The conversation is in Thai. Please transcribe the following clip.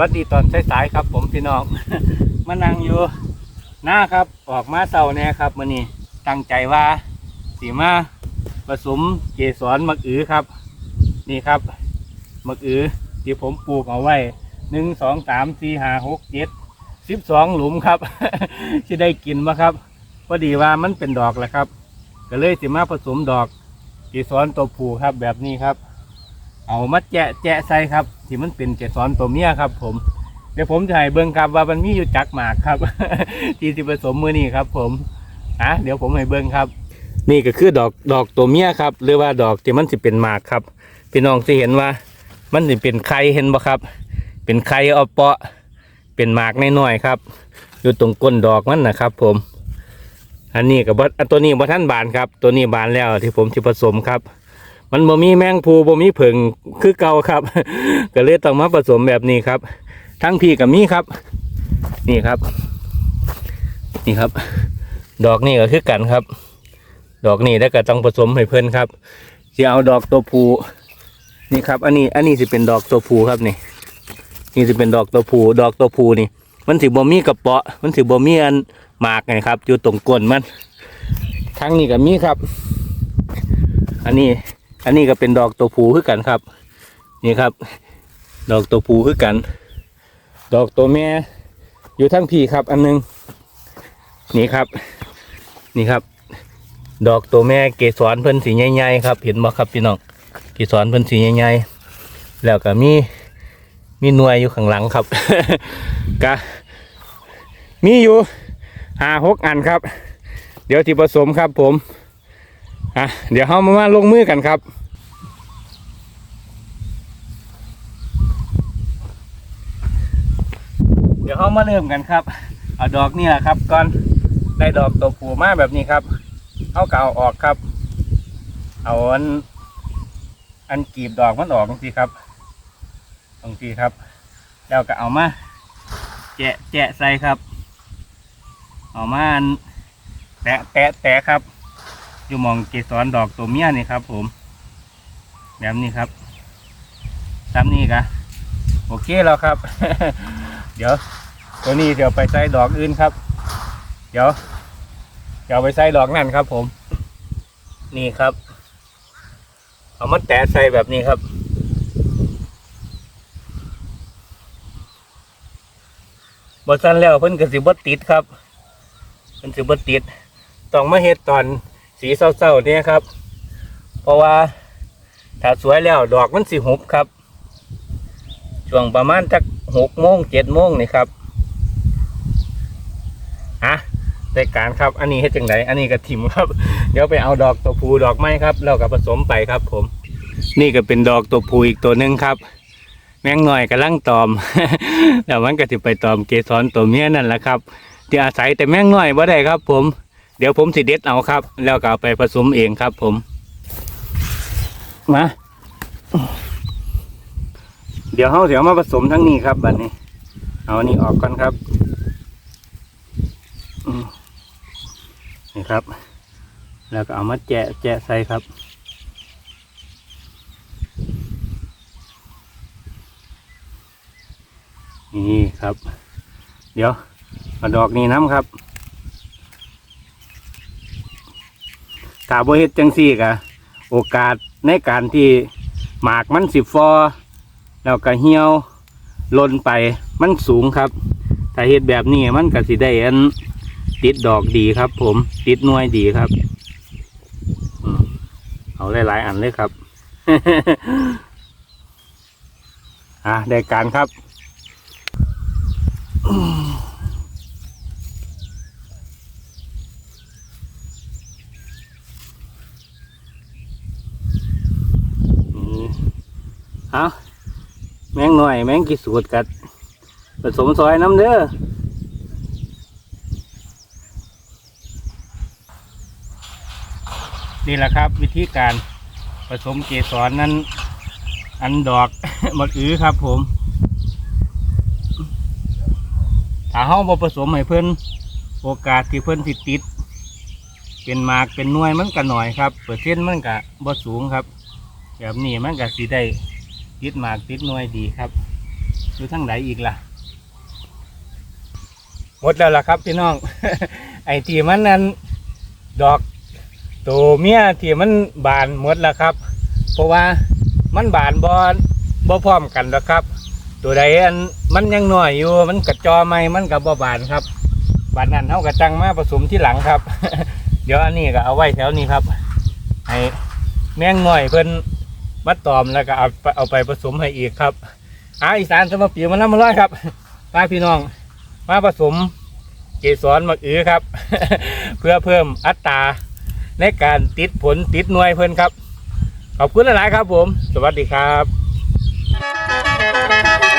วัสดีตอนสายๆครับ ผมพี่น้อง มานั่งอยู่หน้าครับ ออกมาเศร้าแน่ครับมื่อนี้ตั้งใจว่าสีมาผสมเกสรมะอือครับ นี่ครับมะอือที่ผมปลูกเอาไว้หนึ่งสองสามสี่ห้าหกเจ็ดสิบสองหลุมครับที่ได้กินมาครับพอดีว่ามันเป็นดอกแหล้วครับ ก็เลยสิมาผสมดอกเกสรตัวผูครับแบบนี้ครับ เอามาแจะแจะใส่ครับ ที่มันเป็นเกสรตัวเมียครับ ผม เดี๋ยวผมจะให้เบิ่งครับว่ามันมีอยู่จักหมากครับ ที่สิผสมมือนี้ครับ ผมอะเดี๋ยวผมให้เบิ่งครับ นี่ก็คือดอกดอกตัวเมียครับ หรือว่าดอกที่มันสิเป็นหมากครับพี่น้องสิเห็นว่า มันสิเป็นไข่เห็นบ่ครับ เป็นไข่เอาเปาะ เป็นหมากน้อยๆครับ อยู่ตรงก้นดอกมันนะครับ ผม อันนี้กับอันตัวนี้บ่ท่านบานครับ ตัวนี้บานแล้วที่ผมที่ผสมครับ มันบ่มีแมงภูบ่มีผึ่งคือเก่าครับ ก็เลยต้องมาผสมแบบนี้ครับ ทั้งพี่กับมีครับ นี่ครับ นี่ครับ ดอกนี่ก็คือกันครับ ดอกนี่แล้วก็ต้องผสมให้เพื่นครับจะเอาดอกตัวผูนี่ครับ อันนี้อันนี้สิเป็นดอกตัวผูครับนี่ นี่สิเป็นดอกตัวผูดอกตัวผูนี่ มันสิบ่มีกระเปาะ มันสิบ่มีอันหมากไงครับอยู่ตรงก้นมันทั้งนี้ก็มีครับ อันนี้ อันนี้ก็เป็นดอกตัวผูคือกันครับ นี่ครับ ดอกตัวผูคือกัน ดอกตัวแม่อยู่ทั้งพี่ครับ อันหนึงนี่ครับ นี่ครับ ดอกตัวแม่เกสรเพิ่นสีใหญ่ๆครับ เห็นบ่ครับพี่น้องเกสรเพิ่นสีใหญ่ๆแล้วก็มีมีหน่วยอยู่ข้างหลังครับกะมีอยู่ห้าหกอันครับ เดี๋ยวที่ผสมครับผม อะเดี๋ยวเรามามาลงมือกันครับ เดี๋ยวเรามาเริ่มกันครับ เอาดอกนี่แหละครับก่อนได้ดอกตัวผูมาแบบนี้ครับเอาเก่าออกครับ เอาอัน อันกีบดอกมันออกตรงทีครับตรงทีครับ แล้วก็เอามาแจะแจะใส่ครับ เอามาแตะแตะแตะครับ อยู่มองเกสรดอกตัวเมียนี่ครับ ผม แบบนี้ครับตามนี้กะโอเคแล้วครับ เดี๋ยว ตัวนี้เดี๋ยวไปใส่ดอกอื่นครับ เดี๋ยว เดี๋ยวไปใส่ดอกนั่นครับ ผม นี่ครับ เอามาแตะใส่แบบนี้ครับบอสันแล้วเพิ่นกระสิบติดครับเพิ่นสิบติด ต้องมาเฮ็ดตอน สีเศร้าๆเนี่ยครับ เพราะว่าถ้าสวยแล้วดอกมันสิหุบครับ ช่วงประมาณจักหกโมงเจ็ดโมงนี่ครับอะได้การครับ อันนี้เฮ็ดจังไดอันนี้กระถิ่มครับ เดี๋ยวไปเอาดอกตัวผูดอกไม้ครับ แล้วก็ผสมไปครับ ผม นี่ก็เป็นดอกตัวผูอีกตัวหนึ่งครับ แมงหน่อยกำลังตอมแล้วมันก็จะไปตอมเกสรตัวเมียนั่นแหละครับที่อาศัยแต่แมงหน่อยว่ได้ครับ ผม เดี๋ยวผมสิเด็ดเอาครับ แล้วก็เอาไปผสมเองครับ ผม มาเดี๋ยวเขาเดี๋ยวมาผสมทั้งนี้ครับบัดนี้ เอาอันนี้ออกก่อนครับนี่ครับ แล้วก็เอามาแจะแจะใส่ครับ นี่ครับ เดี๋ยวเอาดอกนี้น้ำครับ กาบเฮ็ดจังซี่กะโอกาสในการที่หมากมันสิฟอแล้วก็เหี่ยวล่นไปมันสูงครับ ถ้าเฮ็ดแบบนี้มันก็สิได้อันติดดอกดีครับ ผมติดหน่วยดีครับเอาหลายๆอันเลยครับอะได้การครับ เอาแมงหน่อย แมงกี่สูตรกัดผสมซอยน้ำเด้อนี่แหละครับ วิธีการผสมเกสรนั้น อันดอกหมดอื้อครับผมถ้าเฮาบ่ผสมให้เพิ่นโอกาสที่เพิ่นสิดติด เป็นมากเป็นหน่วยมันก็หน่อยครับ เปอร์เซ็นต์มันก็บ่สูงครับ แบบนี้มันก็สิได้ ติดหมากติดหน่วยดีครับอยู่ทางไหนอีกล่ะ หมดแล้วล่ะครับพี่น้อง ไอ้ที่มันนั้นดอกตัวเมียที่มันบานหมดแล้วครับ เพราะว่ามันบานบอนบ่พร้อมกันแล้วครับ ตัวใดอันมันยังหน้อยอยู่ มันกระจอไม่มันกับบ่บานครับ บานนั้นเท่ากับจังมาผสมที่หลังครับ เดี๋ยวอันนี้ก็เอาไว้แถวนี้ครับให้แมงน้อยเพิ่น มัดตอมแล้วก็เอาไปเอาไปผสมให้อีกครับอาอีสานจะมาปีมันน้ำมันร้อยครับพาพี่น้อง มาผสมเกสรมะอือครับ เพื่อเพิ่มอัตราในการติดผลติดหน่วยเพิ่นครับ ขอบคุณหลายๆครับผม สวัสดีครับ